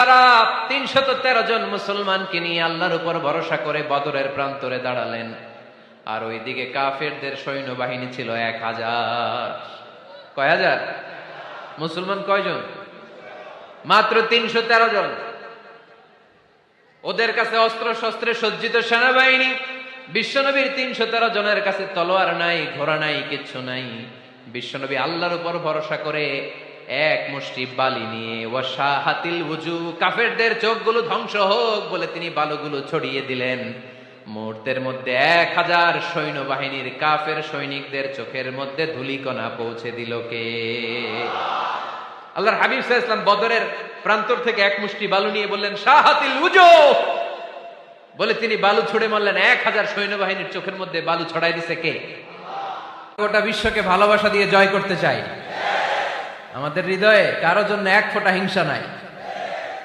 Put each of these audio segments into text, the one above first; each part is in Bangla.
তারা তিনশত তেরো জন মুসলমানকে নিয়ে আল্লাহর উপর ভরসা করে বদরের প্রান্তরে দাঁড়ালেন। আর ওইদিকে কাফেরদের সৈন্যবাহিনী ছিল এক হাজার। কয় হাজার? মুসলমান কয়জন? মাত্র তিনশো তেরো জন। ওদের কাছে অস্ত্র শস্ত্রে সজ্জিত সেনাবাহিনী, বিশ্বনবীর তিনশো তেরো জনের কাছে তলোয়ার নাই, ঘোড়া নাই, কিচ্ছু নাই। বিশ্বনবী আল্লাহর উপর ভরসা করে এক মুষ্টি বালি নিয়ে, ওয়াসা হাতিল উজু কাফেরদের চোখগুলো ধ্বংস হোক বলে তিনি বালুগুলো ছড়িয়ে দিলেন। মুহূর্তের মধ্যে এক হাজার সৈন্যবাহিনীর কাফের সৈনিকদের চোখের মধ্যে ধুলিকণা পৌঁছে দিল কে? আল্লাহর হাবিব সাহা ইসলাম বদরের প্রান্তর থেকে এক মুষ্টি বালু নিয়ে বললেন শাহাতিল উজো! বলে তিনি বালু ছুড়ে মারলেন। এক হাজার সৈন্যবাহিনীর চোখের মধ্যে বালু ছড়াই দিছে কে? গোটা বিশ্বকে ভালোবাসা দিয়ে জয় করতে চাই আমাদের হৃদয়ে কারও জন্য এক ফোঁটা হিংসা নাই।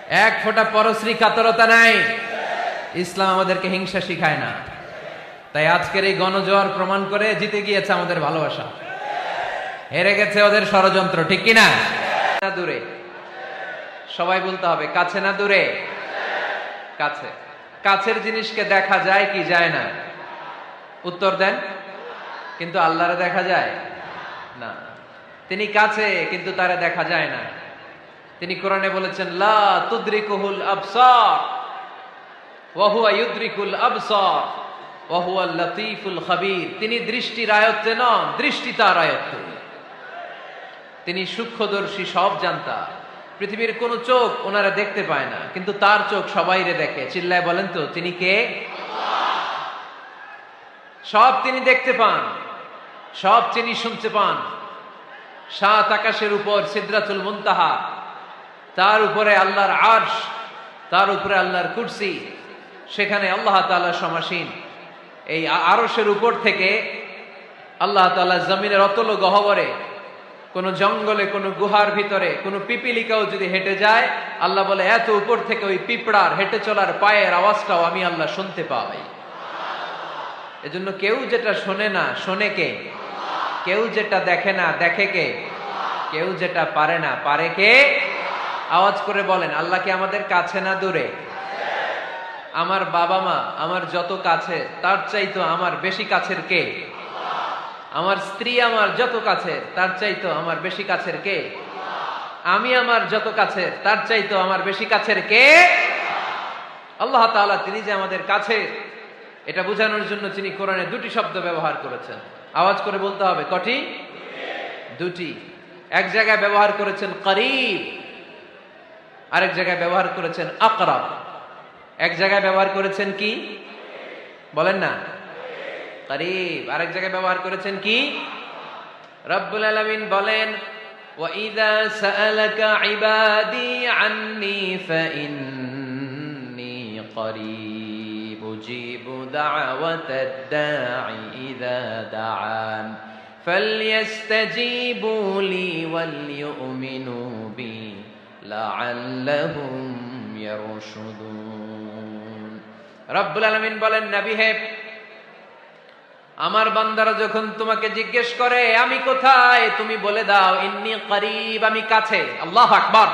এক ফোঁটা পরশ্রী কাতরতা নাই। ইসলাম আমাদেরকে হিংসা শিখায় না। তাই আজকের এই গণজোয়ার প্রমাণ করে জিতে গিয়েছে আমাদের ভালোবাসা। হেরে গেছে ওদের ষড়যন্ত্র, ঠিক কিনা? না দূরে। সবাই বলতে হবে, কাছে না দূরে? কাছে। কাছের জিনিসকে দেখা যায় কি যায় না? উত্তর দেন। কিন্তু আল্লাহরে দেখা যায়? তিনি কাছে, কিন্তু তারা দেখা যায় না। তিনি কোরআনে বলেছেন, লা আবসার, ওয়া ইউদ্রিকুল আবসার, ওয়া হুয়া লতীফুল তিনি দৃষ্টির আয়ত্তে নন, দৃষ্টি তার আয়ত্তে। তিনি সূক্ষ্মদর্শী, সব জানতা। পৃথিবীর কোন চোখ ওনারা দেখতে পায় না, কিন্তু তার চোখ সবাইরে দেখে। চিল্লায় বলেন তো, তিনি কে? সব তিনি দেখতে পান, সব তিনি শুনতে পান। সাত আকাশের উপর সিদ্রাতুল মুনতাহা। তার উপরে আল্লাহর আরশ, তার উপরে আল্লাহর কুরসি, সেখানে আল্লাহ তাআলা সমাসীন। এই আরশের উপর থেকে আল্লাহ তাআলা জমিনের অতল গহবরে, কোনো জঙ্গলে, কোনো গুহার ভিতরে, কোনো পিপিলিকাও যদি হেঁটে যায়, আল্লাহ বলে, এত উপর থেকে ওই পিঁপড়ার হেঁটে চলার পায়ের আওয়াজটাও আমি আল্লাহ শুনতে পাই। এজন্য কেউ যেটা শোনে না, শোনে কে? কেউ যেটা দেখে না, দেখে কে? কেউ যেটা পারে না, পারে কে? আওয়াজ করে বলেন, আল্লাহ কি আমাদের কাছে না দূরে? আমার বাবা মা আমার যত কাছে, তার চাইতো আমার বেশি কাছের কে? আমার স্ত্রী আমার যত কাছের তার চাইতো আমার বেশি কাছের কে? আমি আমার যত কাছের তার চাইতো আমার বেশি কাছের কে? আল্লাহ তিনি যে আমাদের কাছে, এটা বোঝানোর জন্য তিনি কোরআনে দুটি শব্দ ব্যবহার করেছেন। আওয়াজ করে বলতে হবে কটি দুটি এক জায়গায় ব্যবহার করেছেন করিব আরেক জায়গায় ব্যবহার করেছেন আকরাব এক জায়গায় ব্যবহার করেছেন কি বলেন না করিব আরেক জায়গায় ব্যবহার করেছেন কি রব্বুল আলামিন বলেন وَإِذَا سَأَلَكَ عِبَادِي عَنِّي فَإِنِّي قَرِيبٌ أُجِيبُ دَعْوَةَ الدَّاعِ إِذَا دَعَانِ فَلْيَسْتَجِيبُوا لِي وَلْيُؤْمِنُوا بِي لَعَلَّهُمْ يَرْشُدُونَ রব্বুল আলামিন বলেন নবী হে আমার বান্দারা যখন তোমাকে জিজ্ঞেস করে আমি কোথায় তুমি বলে দাও ইন্নি করিব আমি কাছে আল্লাহ আকবার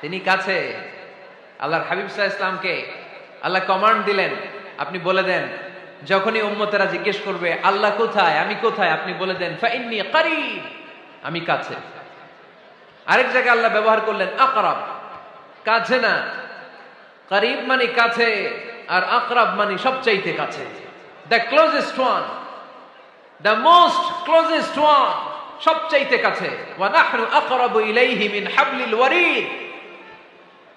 তিনি কাছে আল্লাহর হাবিব সাহা ইসলামকে আল্লাহ কমান্ড দিলেন, আপনি বলে দেন, যখনই উম্মতেরা জিজ্ঞেস করবে, আল্লাহ কোথায়? আমি কোথায়? আপনি বলে দেন, ফাইন্নি করিব আমি কাছে। আরেক জায়গায় আল্লাহ ব্যবহার করলেন, আকরাব কাছে না। করিব মানে কাছে, আর আকরাব মানে সবচাইতে কাছে। The closest one the most closest one সবচাইতে কাছে। আকরাবু ইলাইহি মিন হাবলিল ওয়ারিদ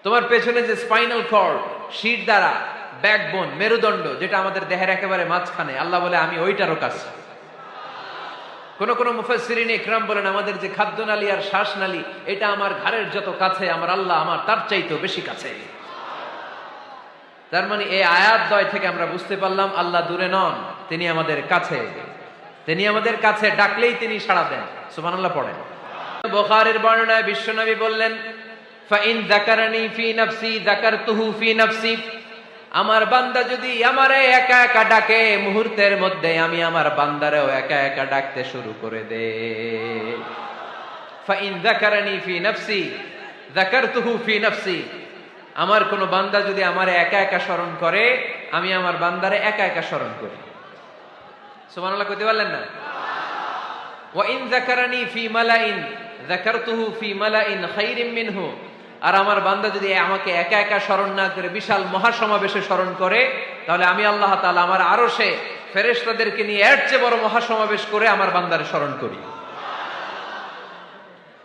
তোমার পেছনে যে স্পাইনাল কর্ড শির দ্বারা ব্যাকবোন মেরুদণ্ড, যেটা আমাদের দেহের একেবারে মাঝখানে, আল্লাহ বলে, আমি ওইটারও কাছে কোন কোন মুফাসসিরিন ইকরাম বলেন, আমাদের যে খাদ্যনালী আর শ্বাসনালী, এটা আমার ঘাড়ের যত কাছে, আমার আল্লাহ আমার তার চাইতেও বেশি কাছে। তার মানে এই আয়াত দয় থেকে আমরা বুঝতে পারলাম, আল্লাহ দূরে নন, তিনি আমাদের কাছে। তিনি আমাদের কাছে ডাকলেই তিনি সাড়া দেন। সুবহানাল্লাহ পড়েন। বুখারীর বর্ণনায় বিশ্বনবী বললেন ফাইন যাকারানি ফি নাফসি, যাকারতুহু ফি নাফসি। আমার বান্দা যদি আমারে একা একা ডাকে, মুহূর্তের মধ্যে আমি আমার বান্দারেও একা একা ডাকতে শুরু করে দে। ফাইন যাকারানি ফি নাফসি, যাকারতুহু ফি নাফসি। আমার কোন বান্দা যদি আমার একা একা স্মরণ করে, আমি আমার বান্দারে একা একা স্মরণ করি। সুবহানাল্লাহ কইতে পারলেন না? ওয়া ইন যাকারানি ফি মালাইন, যাকারতুহু ফি মালাইন খাইরিম মিনহু। আর আমার বান্দা যদি আমাকে একা একা স্মরণ না করে, বিশাল মহাসমাবেশে স্মরণ করে, তাহলে আমি আল্লাহ তালা আমার আরও সে ফেরেস্তাদেরকে নিয়ে এর চেয়ে বড় মহাসমাবেশ করে আমার বান্দারে স্মরণ করি।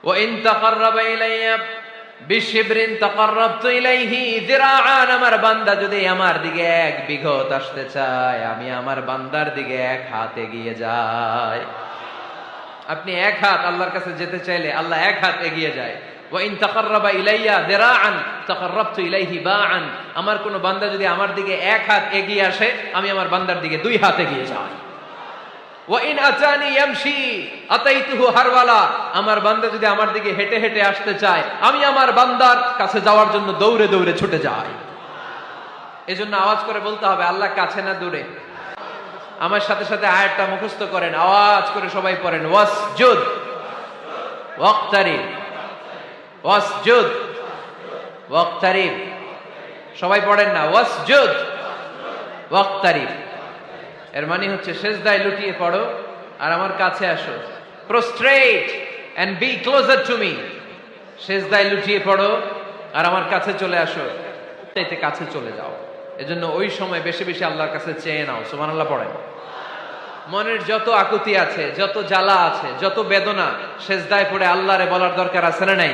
ও আপনি এক হাত আল্লাহর কাছে যেতে চাইলে আল্লাহ এক হাত এগিয়ে যায়। ওয়াইন তাকাররাবা ইলাইয়া দিরাআন, তাকাররাবতু ইলাইহি বাআন। আমার কোন বান্দা যদি আমার দিকে এক হাত এগিয়ে আসে, আমি আমার বান্দার দিকে দুই হাত এগিয়ে যাই। ওয়াইন আতানি ইয়ামশি, আতাইতুহু হারওয়ালা। আমার বান্দা যদি আমার দিকে হেঁটে হেঁটে আসতে চায়, আমি আমার বান্দার কাছে যাওয়ার জন্য দৌড়ে দৌড়ে ছুটে যাই। এজন্য আওয়াজ করে বলতে হবে, আল্লাহ কাছে না দূরে। আমার সাথে সাথে আয়াতটা মুখস্থ করেন, আওয়াজ করে সবাই পড়েন, ওয়াসজুদ ওয়াক্তারিব ওয়াসজুদ। ওয়াক্তারিব। সবাই পড়েন না। ওয়াসজুদ। ওয়াক্তারিব। এর মানে হচ্ছে সেজদায় লুটিয়ে পড়ো আর আমার কাছে আসো। Prostrate and be closer to me সেজদায় লুটিয়ে পড়ো আর আমার কাছে চলে আসো। চাইতে কাছে চলে যাও। এজন্য ওই সময় বেশি বেশি আল্লাহর কাছে চেয়ে নাও। সুবহানাল্লাহ পড়েন। মনের যত আকুতি আছে, যত জ্বালা আছে, যত বেদনা সেজদায় পড়ে আল্লাহরে বলার দরকার আছে না নাই?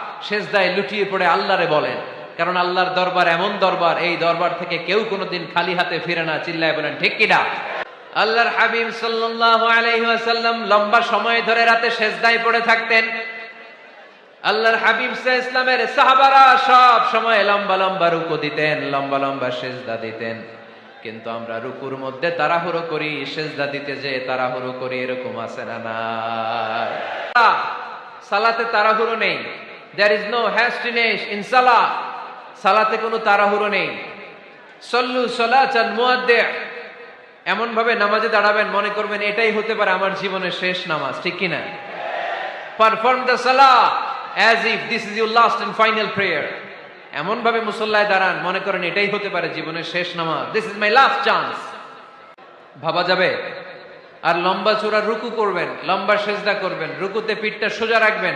সেজদায় লুটিয়ে পড়ে আল্লাহরে বলেন। কারণ আল্লাহর দরবার এমন দরবার, এই দরবার থেকে কেউ কোনোদিন খালি হাতে ফিরে না। চিল্লায় বলেন, ঠিক কিনা আল্লাহর হাবিব সাল্লাল্লাহু আলাইহি লম্বা সময় ধরে রাতে সেজদায় পড়ে থাকতেন। আল্লাহর হাবিব ইসলামের সাহাবারা সব সময় লম্বা লম্বা রুকু দিতেন, লম্বা লম্বা সেজদা দিতেন। কিন্তু আমরা রুকুর মধ্যে তাড়াহুড়ো করি, সেজদা দিতে যে তাড়াহুড়ো করি, এরকম আছে না নাই? সালাতে তাড়াহুড়ো নেই। There is no hastiness in সালা সালাতে কোনো তাড়াহুড়ো নেই। সল্লু সলাচান মুয়াদ্দে এমন ভাবে নামাজে দাঁড়াবেন, মনে করবেন এটাই হতে পারে আমার জীবনের শেষ নামাজ, ঠিক কিনা? পারফর্ম দ্য সালা as if this is your last and final prayer এমন ভাবে মুসল্লায় দাঁড়ান, মনে করেন এটাই হতে পারে জীবনের শেষ নামাজ। This is my last chance ভাবা যাবে? আর লম্বা চূড়া রুকু করবেন, লম্বা সেজদা করবেন, রুকুতে পিঠটা সোজা রাখবেন।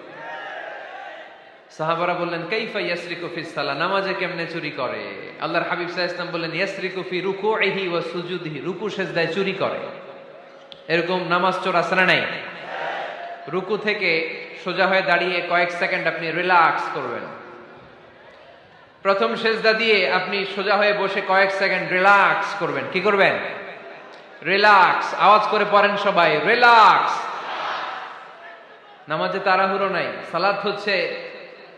সাহাবারা বললেন, কাইফা ইয়াসরিকু ফিস সালা নামাজে কেমনে চুরি করে? আল্লাহর হাবিব সাহা ইসলাম বললেন, ইয়াসরিকু ফি রুকুইহি ওয়া সুজুদিহি। রুকু সেজদায় চুরি করে। এরকম নামাজ চোর আছে না নাই? রুকু থেকে সোজা হয়ে দাঁড়িয়ে কয়েক সেকেন্ড আপনি রিল্যাক্স করবেন। প্রথম সেজদা দিয়ে আপনি সোজা হয়ে বসে কয়েক সেকেন্ড রিল্যাক্স করবেন। কি করবেন? রিল্যাক্স। আওয়াজ করে পড়েন সবাই, রিল্যাক্স! নামাজে তাড়াহুড়ো নাই। সালাত হচ্ছে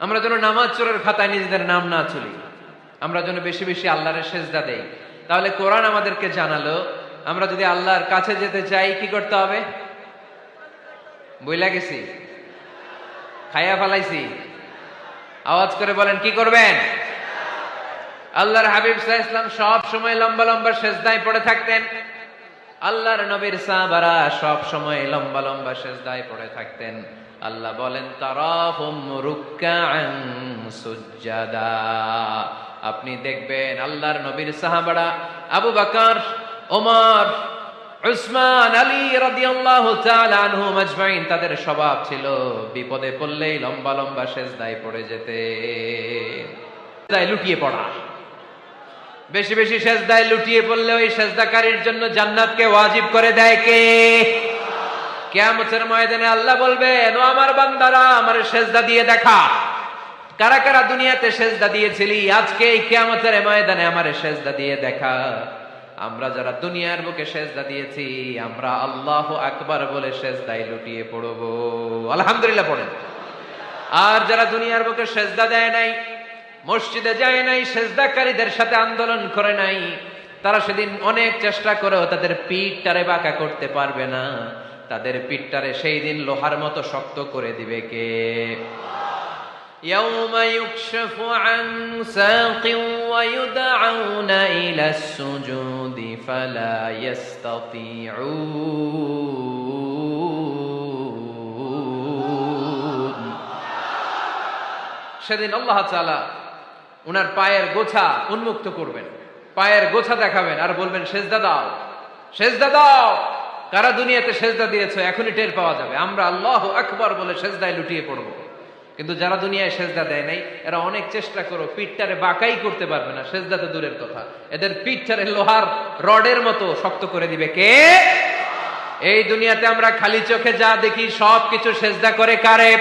আমরা যেন নামাজ চোরের খাতায় নিজেদের নাম না চলি আমরা যেন বেশি বেশি আল্লাহরের সেজদা দেই। তাহলে কোরআন আমাদেরকে জানালো, আমরা যদি আল্লাহর কাছে যেতে চাই, কি করতে হবে? বইলা গেছি। খাইয়া ফালাইছি। আওয়াজ করে বলেন, কি করবেন? আল্লাহর হাবিব সাহা ইসলাম সব সময় লম্বা লম্বা সেজদায় পড়ে থাকতেন। আল্লাহর নবীর সাহাবারা সব সময় লম্বা লম্বা সেজদায় পড়ে থাকতেন। আল্লাহ বলেন আপনি দেখবেন আল্লাহর নবীর সাহাবারা আবু বকর, ওমর, উসমান, আলী রাদিয়াল্লাহু তাআলা তাদের স্বভাব ছিল বিপদে পড়লেই লম্বা লম্বা সেজদায় পড়ে যেতে, সেজদায় লুটিয়ে পড়া। বেশি বেশি সেজদায় লুটিয়ে পড়লে ওই সেজদাকারীর জন্য জান্নাতকে ওয়াজিব করে দেয় কে? কেয়ামতের ময়দানে আল্লাহ বলবে ও আমার বান্দারা, আমার সেজদা দিয়ে দেখা। কারা কারা দুনিয়াতে সেজদা দিয়েছিলি, আজকে এই কেয়ামতের ময়দানে আমার সেজদা দিয়ে দেখা। আমরা যারা দুনিয়ার বুকে সেজদা দিয়েছি, আমরা আল্লাহ আকবার বলে সেজদায় লুটিয়ে পড়ব। আলহামদুলিল্লাহ পড়েন। আর যারা দুনিয়ার বুকে সেজদা দেয় নাই, মসজিদে যায় নাই, সেজদাকারীদের সাথে আন্দোলন করে নাই, তারা সেদিন অনেক চেষ্টা করেও তাদের পিঠ পিঠটারে বাঁকা করতে পারবে না। তাদের পিঠটারে সেই দিন লোহার মতো শক্ত করে দিবে কে يوم يكشف عن ساق ويدعون إلى السجود فلا يستطيعون সেদিন আল্লাহ তাআলা উনার পায়ের গোছা উন্মুক্ত করবেন পায়ের গোছা দেখাবেন আর বলবেন সেজদা দাও সেজদা দাও কারা দুনিয়াতে সেজদা দিয়েছ, এখনই টের পাওয়া যাবে। আমরা আল্লাহ আকবর বলে সেজদায় লুটিয়ে পড়ব। কিন্তু যারা দুনিয়ায় সেজদা দেয় নাই, এরা অনেক চেষ্টা করো, পিঠটারে বাঁকাই করতে পারবে না, সেজদা তো দূরের কথা। এদের পিঠটারে লোহার রডের মতো শক্ত করে দিবে কে? এই দুনিয়াতে আমরা খালি চোখে যা দেখি, সব কিছু সেজদা করে কারে?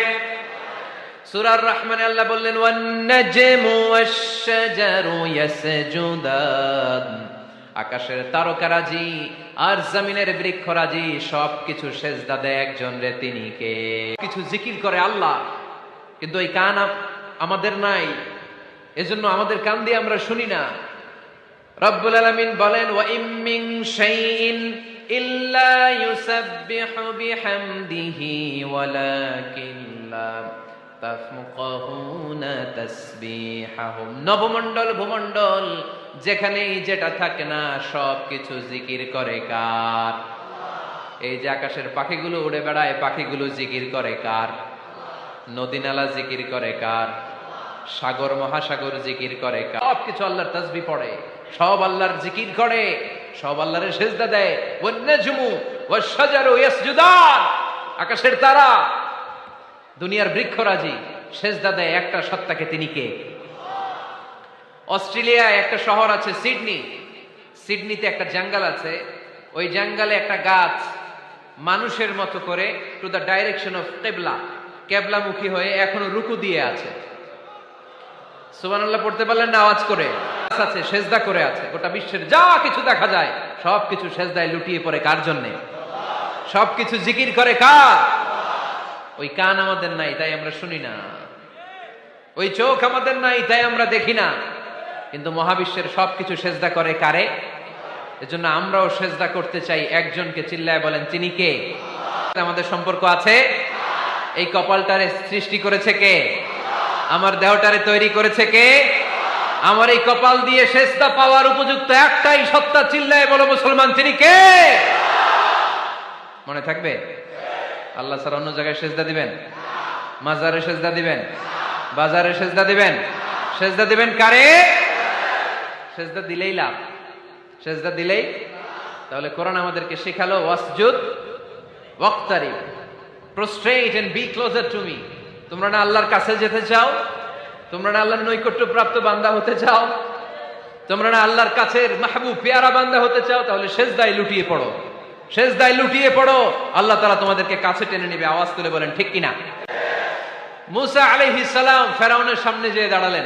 সুরার রহমানে আল্লাহ বললেন, ওয়ান্নাজমু ওয়াশ-শাজারু ইয়াসজুদান। আকাশের তারকারাজি আর জমিনের বৃক্ষরাজি সব কিছু সেজদা দেয় একজন রে তিনি কে। কিছু জিকির করে আল্লাহ, কিন্তু ওই কান আমাদের নাই, এজন্য আমাদের কান দিয়ে আমরা শুনি না। রব্বুল আলামিন বলেন ওয়া ইম মিন শাইইন ইল্লা ইউসাব্বিহু বিহামদিহি ওয়ালাকিন লা তাফকাহুনা তাসবিহাহুম। নবমণ্ডল, ভূমণ্ডল যেখানেই যেটা থাকে না সব কিছু জিকির করে কার? এই যে আকাশের পাখিগুলো উড়ে বেড়ায়, পাখিগুলো জিকির করে কার? নদী নালা জিকির করে কার? সাগর, মহাসাগর জিকির করে কার? সব কিছু আল্লাহর তাজবি পড়ে, সব আল্লাহর জিকির করে, সব আল্লাহর সেজদা দেয়। ওয়ান্নাজমু ইয়াসজুদান। আকাশের তারা, দুনিয়ার বৃক্ষরাজি, সেজদা দেয় একটা সত্তাকে তিনি কে? অস্ট্রেলিয়ায় একটা শহর আছে সিডনি। সিডনিতে একটা জঙ্গল আছে। ওই জঙ্গলে একটা গাছ মানুষের মতো করে টু দ্য ডাইরেকশন অফ কেবলা। কেবলামুখী হয়ে এখনও রুকু দিয়ে আছে। সুবহানাল্লাহ, পড়তে পারলেন না? আওয়াজ করে। আছে, সেজদা করে আছে। গোটা বিশ্বের যা কিছু দেখা যায় সব কিছু সেজদায় লুটিয়ে পড়ে কার জন্যে? সব কিছু জিকির করে কার? ওই কান আমাদের নাই, তাই আমরা শুনি না। ওই চোখ আমাদের নাই, তাই আমরা দেখি না। কিন্তু মহাবিশ্বের সবকিছু সেজদা করে কারে? এজন্য আমরাও সেজদা করতে চাই একজনকে, চিল্লায় বলেন তিনি কে? আমাদের সম্পর্ক আছে? এই কপালটারে সৃষ্টি করেছে কে? আমার দেহটারে তৈরি করেছে কে? আমার এই কপাল দিয়ে সেজদা পাওয়ার উপযুক্ত একটাই সত্তা, চিল্লায় বলো, মুসলমান তিনি কে? মনে থাকবে? আল্লাহ স্যার অন্য জায়গায় সেজদা দিবেন? মাজারে সেজদা দিবেন? বাজারে সেজদা দিবেন? সেজদা দিবেন কারে? সেজদা দিলেই লাভ। সেজদা দিলেই তাহলে কোরআন আমাদেরকে শেখালো, ওয়াসজুদ ওয়াক্তারি prostrate and be closer to me. তোমরা না আল্লাহর কাছে যেতে চাও, তোমরা না আল্লাহর নৈকট্য প্রাপ্ত বান্দা হতে চাও, তোমরা না আল্লাহর কাছের মাহবুব পেয়ারা বান্দা হতে চাও, তাহলে সেজদায় লুটিয়ে পড়ো। সেজদায় লুটিয়ে পড়ো। আল্লাহ তাআলা তোমাদেরকে কাছে টেনে নেবে, আওয়াজ তুলে বলেন, ঠিক কিনা? মুসা আলাইহিস সালাম ফেরাউনের সামনে যেয়ে দাঁড়ালেন।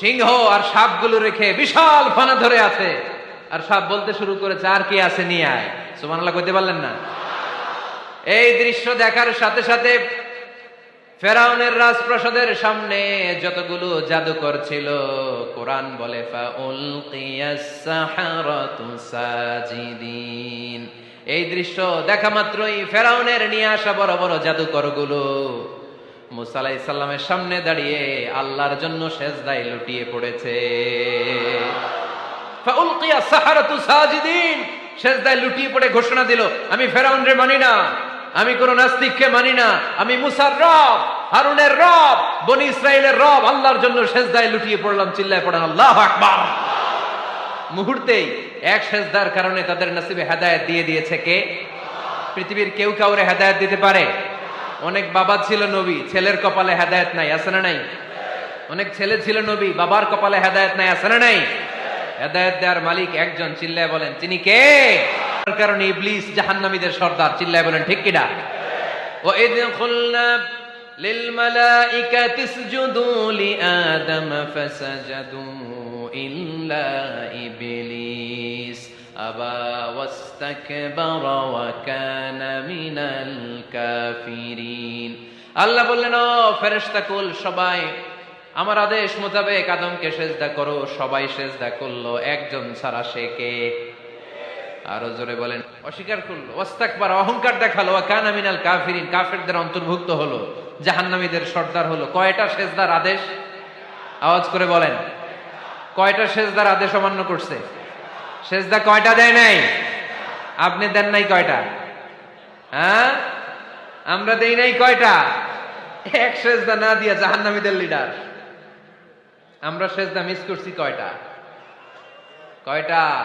সিংহ আর সাপগুলো রেখে বিশাল ফানা ধরে আছে। আর সাপ বলতে শুরু করেছে, আর কি আছে নিয়ে আয়? সুবহানাল্লাহ কইতে পারলেন না। এই দৃশ্য দেখার সাথে সাথে ফেরাউনের রাজপ্রাসাদের সামনে যতগুলো জাদুকর ছিল, কোরআন বলে এই দৃশ্য দেখা মাত্রই ফেরাউনের নিয়ে আসা বড় বড় জাদুকরগুলো মুসা আলাইহিস সামনে দাঁড়িয়ে আল্লাহর জন্য সেজদায় লুটিয়ে পড়েছে। সেজদায় লুটিয়ে পড়ে ঘোষণা দিল, আমি ফেরাউন রে মানি না, আমি কোন নাস্তিককে মানি না, আমি মুসার রব, হারুনের রব, বনি ইসরায়েলের রব, আল্লাহর জন্য সেজদায় লুটিয়ে পড়লাম, চিল্লায় পড়েন, আল্লাহ আকবার। মুহূর্তেই এক সেজদার কারণে তাদের নসিবে হেদায়েত দিয়ে দিয়েছে কে? পৃথিবীর কেউ কাউরে হেদায়েত দিতে পারে? অনেক বাবা ছিল নবী ছেলের কপালে হেদায়েত নাই আছে না নাই অনেক ছেলে ছিল নবী বাবার কপালে হেদায়েত নাই আছে না নাই হেদায়েত দেওয়ার মালিক একজন চিল্লায় বলেন তিনি কে তার কারণে ইবলিস জাহান্নামীদের সর্দার চিল্লায় বলেন ঠিক কিনা ও ইদ খুলনা للملائكة اسجدوا لآدم فسجدوا إلا إبليس أبى واستكبر وكان من الكافرين আল্লাহ বললেন ও ফেরেশতা কুল সবাই আমার আদেশ মোতাবেক আদমকে সেজদা করো সবাই সেজদা করলো একজন ছাড়া সে কে আরো জোরে বলেন অস্বীকার করলো ওয়াস্তাকবার অহংকার দেখালো কান আমিনাল কাফিরিন কাফেরদের অন্তর্ভুক্ত হলো জাহান্নামীদের সর্দার হলো কয়টা সেজদার আদেশ আওয়াজ করে বলেন কয়টা সেজদার আদেশ অমান্য করছে সেজদা কয়টা দেয় নাই? আপনি দেন নাই কয়টা? হ্যাঁ? আমরা দেই নাই কয়টা? এক সেজদা না দিয়া জাহান্নামীদের লিডার আমরা সেজদা মিস করছি কয়টা? কয়টা?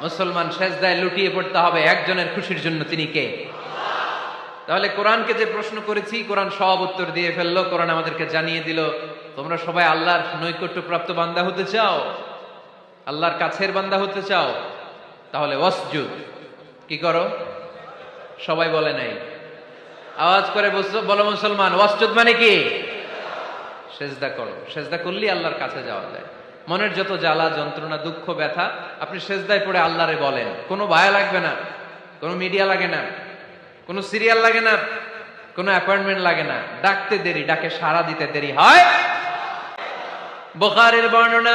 মুসলমান সেজদায় লুটিয়ে পড়তে হবে একজনের খুশির জন্য তিনি কে? তাহলে কোরআনকে যে প্রশ্ন করেছি, কোরআন সব উত্তর দিয়ে ফেলল, কোরআন আমাদেরকে জানিয়ে দিল, তোমরা সবাই আল্লাহর নৈকট্য প্রাপ্ত বান্দা হতে চাও? আল্লাহর কাছের বান্দা হতে চাও, তাহলে ওয়াসজুদ। কি করো? সবাই বলে নাই। আওয়াজ করে বলো মুসলমান, ওয়াসজুদ মানে কি? সেজদা করো। সেজদা করলেই আল্লাহর কাছে যাওয়া যায়। মনের যত জ্বালা, যন্ত্রণা, দুঃখ, ব্যথা, আপনি সেজদায় পড়ে আল্লাহরে বলেন। কোনো ভায়া লাগবে না, কোনো মিডিয়া লাগে না, কোনো সিরিয়াল লাগে না, কোনো অ্যাপয়েন্টমেন্ট লাগে না। ডাকতে দেরি, ডাকে সারা দিতে দেরি হয়। বুখারীর বর্ণনা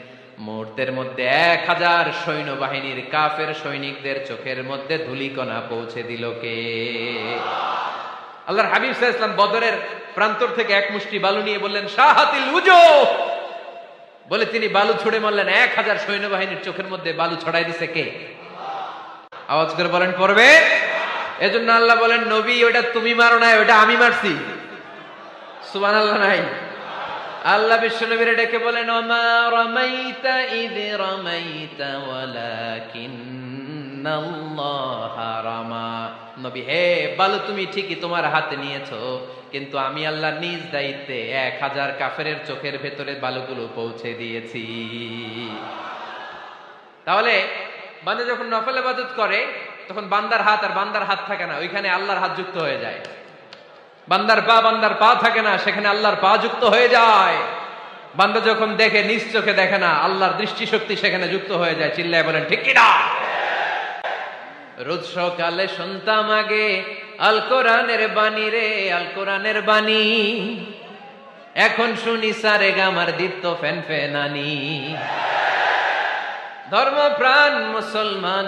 মুহূর্তের মধ্যে এক হাজার সৈন্যবাহিনীর কাফের সৈনিকদের চোখের মধ্যে ধুলিকণা পৌঁছে দিল কে? আল্লাহর হাবিব সাল্লাল্লাহু ইসলাম বদরের প্রান্তর থেকে এক মুষ্টি বালু নিয়ে বললেন, শাহাতিল উজু বলে তিনি বালু ছুড়ে মারলেন, এক হাজার সৈন্যবাহিনীর চোখের মধ্যে বালু ছড়াই দিছে কে? আওয়াজ করে বলেন, পড়বে? এজন্য আল্লাহ বলেন, নবী, ওটা তুমি মারো নাই, ওটা আমি মারছি। সুবান আল্লাহ নাই। আল্লাহ বিশ্ব নবীর ডেকে বলেন, ওমা রমাইতা ইদ রমাইতা ওয়ালাকিন্নাল্লাহ নবী, হে বালু, তুমি ঠিকই তোমার হাতে নিয়েছো, কিন্তু আমি আল্লাহ নিজ দায়িত্বে এক হাজার কাফেরের চোখের ভেতরে বালুগুলো পৌঁছে দিয়েছি। তাহলে বান্দা যখন নফল ইবাদত করে, তখন বান্দার হাত আর বান্দার হাত থাকে না, ওইখানে আল্লাহর হাত যুক্ত হয়ে যায়। বান্দার পা বান্দার পা থাকে না, সেখানে আল্লাহর পা যুক্ত হয়ে যায়। বান্দা যখন দেখে, নিজ চোখে দেখে না, আল্লাহর দৃষ্টিশক্তি সেখানে যুক্ত হয়ে যায়, চিল্লায় বলেন, ঠিক কিনা? রোজ সকালে শুনতাম আগে, আল কোরআনের বাণী রে, আল কোরআনের বাণী। এখন শুনি, সারে গামার দীপ্ত ফ্যান ফ্যানানি ধর্মপ্রাণ মুসলমান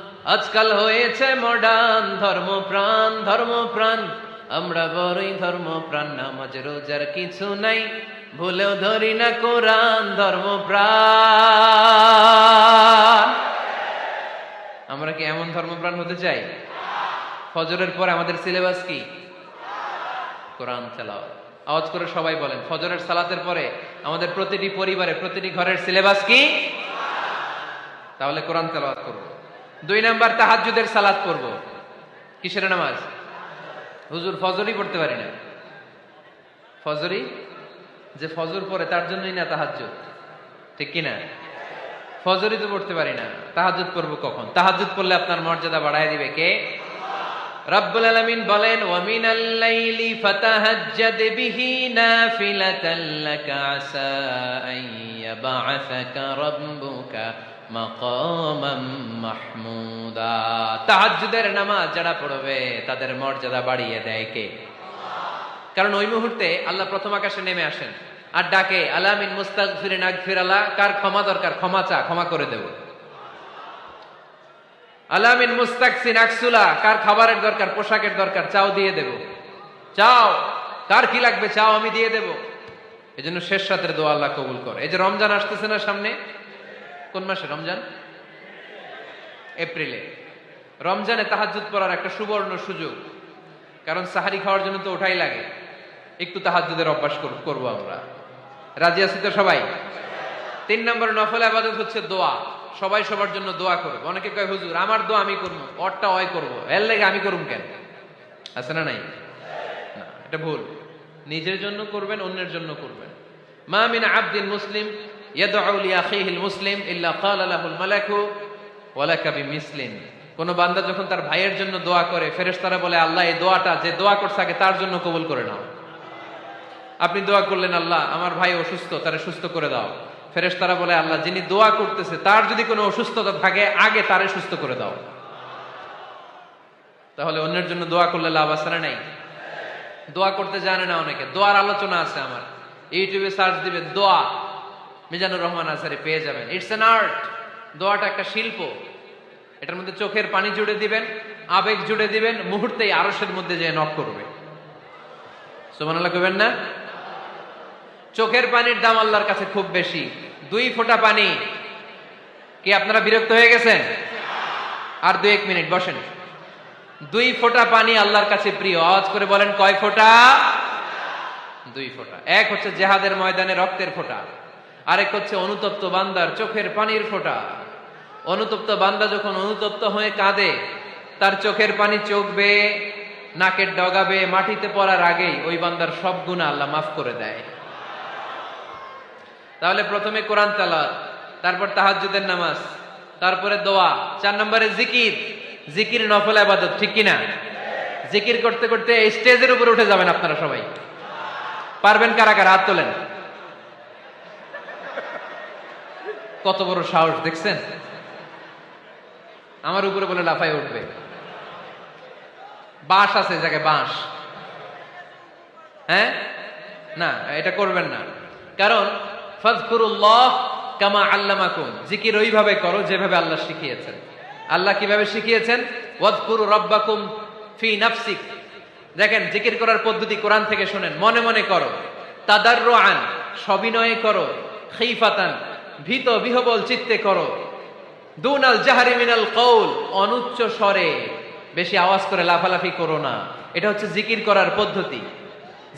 আজকাল হয়েছে মডার্ন ধর্ম প্রাণ ধর্ম প্রাণ আমরা বড়ই ধর্মপ্রাণ, নামাজ, রোজার কিছু নাই। ভুলেও ধরি না কোরআন ধর্ম প্রাণ আমরা কি এমন ধর্মপ্রাণ হতে চাই? ফজরের পরে আমাদের সিলেবাস কি? কোরআন তেলাওয়াত। আওয়াজ করে সবাই বলেন, ফজরের সালাতের পরে আমাদের প্রতিটি পরিবারে, প্রতিটি ঘরের সিলেবাস কি? তাহলে কোরআন তেলাওয়াত করব। দুই নাম্বার তাহাজ্জুদের সালাদ পড়ব। কিসের নামাজ? হুজুর ফজরই পড়তে পারি না। ফজরই? যে ফজর পড়ে, তার জন্যই না তাহাজ্জুদ। ঠিক কি না ফজরই তো পড়তে পারি না। তাহাজ্জুদ পড়ব কখন? তাহাজ্জুদ পড়লে আপনার মর্যাদা বাড়ায় দিবে কে? রব্বুল আলামিন বলেন, ওয়ামিনাল লাইলি ফাতাহাজ্জাদ বিহি নাফিলাতাল লাকা আসা আন ইয়াবআসাকা রাব্বুকা। মাহমুদা। তাহাজ্জুদের নামাজ যারা পড়বে, তাদের মর্যাদা বাড়িয়ে দেয় কে? কারণ ওই মুহূর্তে আল্লাহ প্রথম আকাশে নেমে আসেন আর ডাকে, আলামিন মুস্তাগফিরিন আগফির আল্লাহ কার ক্ষমা দরকার? ক্ষমা চা, ক্ষমা করে দেব। আলামিন মুস্তাকসিন আকসুলা কার খাবারের দরকার? পোশাকের দরকার? চাও দিয়ে দেব। চাও, কার কি লাগবে? চাও, আমি দিয়ে দেব। এই জন্য শেষ রাতের দোয়া আল্লাহ কবুল করে। এই যে রমজান আসতেছে না সামনে কোন মাসে? রমজান? এপ্রিলে। রমজানে তাহাজুদ পড়ার একটা সুবর্ণ সুযোগ। কারণ সাহারি খাওয়ার জন্য তো ওঠাই লাগে। একটু তাহাজুদের অভ্যাস করব- আমরা। রাজি আছি তো সবাই? তিন নম্বর নফল আবাদত হচ্ছে দোয়া। সবাই সবার জন্য দোয়া করবে। অনেকে কয়, হুজুর, আমার দোয়া আমি করব, অরটা অয় করব। এর লেগে আমি করুম কেন? আছে না নাই? না, এটা ভুল। নিজের জন্য করবেন, অন্যের জন্য করবেন। মা মিন আবদিন মুসলিম মুসলিম বিমিসলিন। কোন বান্দা যখন তার ভাইয়ের জন্য দোয়া করে, ফেরেশতারা বলে, আল্লাহ, এই দোয়াটা, যে দোয়া করছে আগে তার জন্য কবুল করে নাও। আপনি দোয়া করলেন, আল্লাহ, আমার ভাই অসুস্থ, তারে সুস্থ করে দাও। ফেরেশতারা বলে, আল্লাহ, যিনি দোয়া করতেছে, তার যদি কোনো অসুস্থতা থাকে, আগে তারে সুস্থ করে দাও। তাহলে অন্যের জন্য দোয়া করলে লাভ আছে না নাই? দোয়া করতে জানে না অনেকে। দোয়ার আলোচনা আছে আমার। ইউটিউবে সার্চ দিবেন, দোয়া মিজানুর রহমান আসারে পেয়ে যাবেন। ইটস এন আর্ট দোয়াটা একটা শিল্প। এটার মধ্যে চোখের পানি জুড়ে দিবেন, আবেগ জুড়ে দিবেন, মুহূর্তেই আরসের মধ্যে যে নক করবে। সুবহানাল্লাহ কইবেন না? চোখের পানির দাম আল্লাহর কাছে খুব বেশি। দুই ফোঁটা পানি। কি আপনারা বিরক্ত হয়ে গেছেন? আর দুই এক মিনিট, বসেন। দুই ফোঁটা পানি আল্লাহর কাছে প্রিয়। আওয়াজ করে বলেন, কয় ফোঁটা? দুই ফোঁটা। এক হচ্ছে জেহাদের ময়দানে রক্তের ফোঁটা। আরেক হচ্ছে অনুতপ্ত বান্দার চোখের পানির ফোঁটা। অনুতপ্ত বান্দা যখন অনুতপ্ত হয়ে কাঁদে, তার চোখের পানি চোখ বেয়ে নাকের ডগাবে, মাটিতে পড়ার আগেই ওই বান্দার সব গুণা আল্লাহ মাফ করে দেয়। তাহলে প্রথমে কোরআন তালাত তারপর তাহাজ্জুদের নামাজ, তারপরে দোয়া, চার নম্বরে জিকির। জিকির নফল আবাদত, ঠিক কিনা? জিকির করতে করতে স্টেজের উপরে উঠে যাবেন আপনারা সবাই। পারবেন কারা কারা হাত তোলেন। কত বড় সাহস, দেখছেন? আমার উপরে বলে লাফাই উঠবে। বাঁশ আছে জায়গায়, বাঁশ। হ্যাঁ? না, এটা করবেন না। কারণ ফাজকুরুল্লাহ কামা আল্লামাকুম। জিকির ওইভাবে করো যেভাবে আল্লাহ শিখিয়েছেন। আল্লাহ কীভাবে শিখিয়েছেন? ফি নাফসিক। দেখেন, জিকির করার পদ্ধতি কোরআন থেকে শোনেন। মনে মনে করো, তাদাররুআন, সবিনয়ে করো, খিফাতান ভীত বিহবল চিত্তে করো। দুনাল জাহারি মিনাল কৌল অনুচ্চ স্বরে। বেশি আওয়াজ করে লাফালাফি করো না। এটা হচ্ছে জিকির করার পদ্ধতি।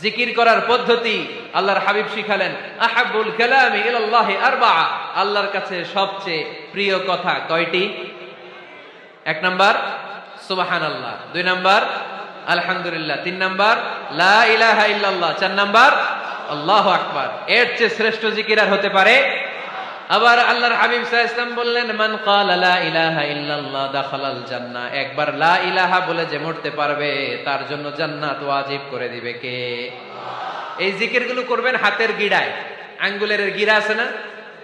জিকির করার পদ্ধতি আল্লাহর হাবিব শিখালেন, আহাবুল কালামি ইলাল্লাহি আরবা আল্লাহর কাছে সবচেয়ে প্রিয় কথা কয়টি? এক নাম্বার, সুবহানাল্লাহ। দুই নাম্বার, আলহামদুলিল্লাহ। তিন নাম্বার, লা ইলাহা ইল্লাল্লাহ। চার নাম্বার, আল্লাহু আকবার। এর চেয়ে শ্রেষ্ঠ জিকির আর হতে পারে আবার আল্লাহর হাবিব আলাইহি বললেন, মান লা ইলাহা ইল্লাল্লাহ দাখালাল জান্নাহ। একবার লা ইলাহা বলে যে মরতে পারবে, তার জন্য জান্নাত ওয়াজিব করে দিবে কে? এই জিকিরগুলো করবেন হাতের গিড়ায়। আঙ্গুলের গিরা আছে না?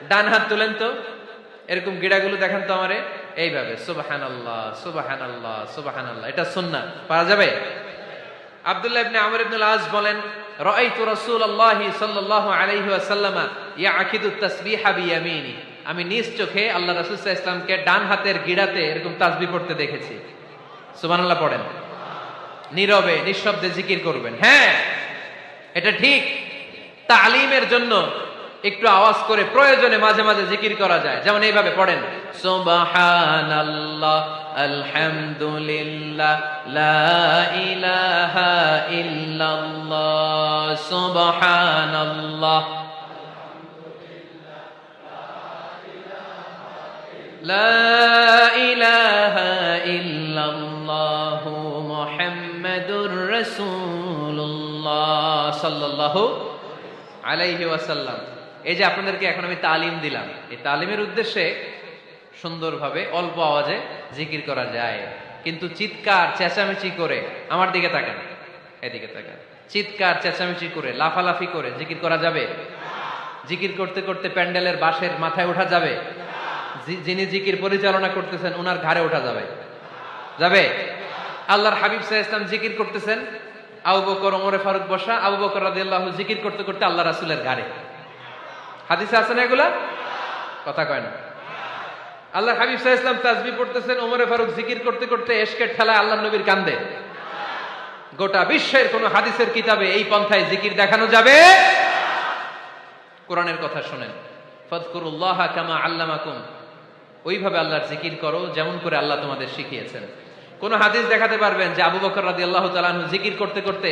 ডান হাত তুলেন তো। এরকম গিড়াগুলো দেখেন তো আমারে। এইভাবে সুবাহান আল্লাহ সুবাহান আল্লাহ সুবাহান আল্লাহ এটা সুন্না পাওয়া যাবে? আব্দুল্লাহ ইবনে আমর ইবনে আজ বলেন রাআইতু রাসূলুল্লাহি সাল্লাল্লাহু আলাইহি ওয়াসাল্লাম ইয়াকিদু তাসবিহা আমি নিজ চোখে আল্লাহ রাসূল সাল্লাল্লাহু ডান হাতের গিড়াতে এরকম তাসবিহ পড়তে দেখেছি। সুবহানাল্লাহ পড়েন। নীরবে, নিঃশব্দে জিকির করবেন। হ্যাঁ এটা ঠিক। তালিমের জন্য একটু আওয়াজ করে প্রয়োজনে মাঝে মাঝে জিকির করা যায়। যেমন এইভাবে পড়েন, সুবহানাল্লাহ আলহামদুলিল্লাহ লা ইলাহা ইল্লাল্লাহ সুবহানাল্লাহ لا إله إلا الله محمد رسول الله صلى الله আলাইহি ওয়াসাল্লাম এই যে আপনাদেরকে এখন আমি তালিম দিলাম এই তালিমের উদ্দেশ্যে সুন্দরভাবে অল্প আওয়াজে জিকির করা যায়। কিন্তু চিৎকার, চেঁচামেচি করে আমার দিকে তাকান। এদিকে তাকান। চিৎকার, চেঁচামেচি করে, লাফালাফি করে জিকির করা যাবে? জিকির করতে করতে প্যান্ডেলের বাঁশের মাথায় ওঠা যাবে? যিনি জিকির পরিচালনা করতেছেন ওনার ঘাড়ে ওঠা যাবে? যাবে? আল্লাহর হাবিব সাহা ইসলাম জিকির করতেছেন। আবু বকর, ওমরে, ফারুক বসা, আবু বকর রাদিয়াল্লাহু জিকির করতে করতে আল্লাহ রাসূলের ঘাড়ে। হাদিসে আছে না এগুলা? কথা কয় না। আল্লাহ হাবিব সাহা ইসলাম তাজবি পড়তেছেন, ওমরে ফারুক জিকির করতে করতে এশকের ঠেলায় আল্লাহ নবীর কান্দে। গোটা বিশ্বের কোন হাদিসের কিতাবে এই পন্থায় জিকির দেখানো যাবে? কোরআনের কথা শোনেন। ফজকুরুল্লাহ কামা আল্লামাকুম। ওইভাবে আল্লাহর জিকির করো, যেমন করে আল্লাহ তোমাদের শিখিয়েছেন। কোন হাদিস দেখাতে পারবেন যে আবু বকর রাদি আল্লাহ তালানহু জিকির করতে করতে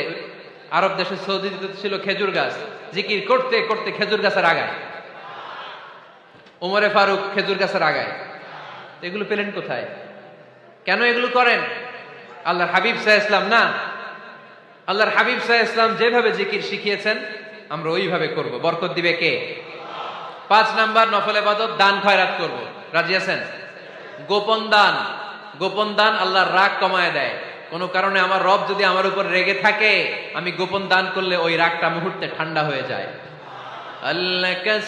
আরব দেশে সৌদিতে ছিল খেজুর গাছ। জিকির করতে করতে খেজুর গাছের আগায়। ওমরে ফারুক খেজুর গাছের আগায়। এগুলো পেলেন কোথায়? কেন এগুলো করেন? আল্লাহর হাবিব সাহা ইসলাম না। আল্লাহর হাবিব সাহা ইসলাম যেভাবে জিকির শিখিয়েছেন, আমরা ওইভাবে করব। বরকত দিবে কে? পাঁচ নাম্বার নফল এবাদত দান খয়রাত করব। রাজি আছেন? গোপন দান। গোপন দান আল্লাহর রাগ কমায় দেয়। কোন কারণে আমার রব যদি আমার উপর রেগে থাকে, আমি গোপন দান করলে ওই রাগটা মুহূর্তে ঠান্ডা হয়ে যায়। আল্লাকা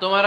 তোমার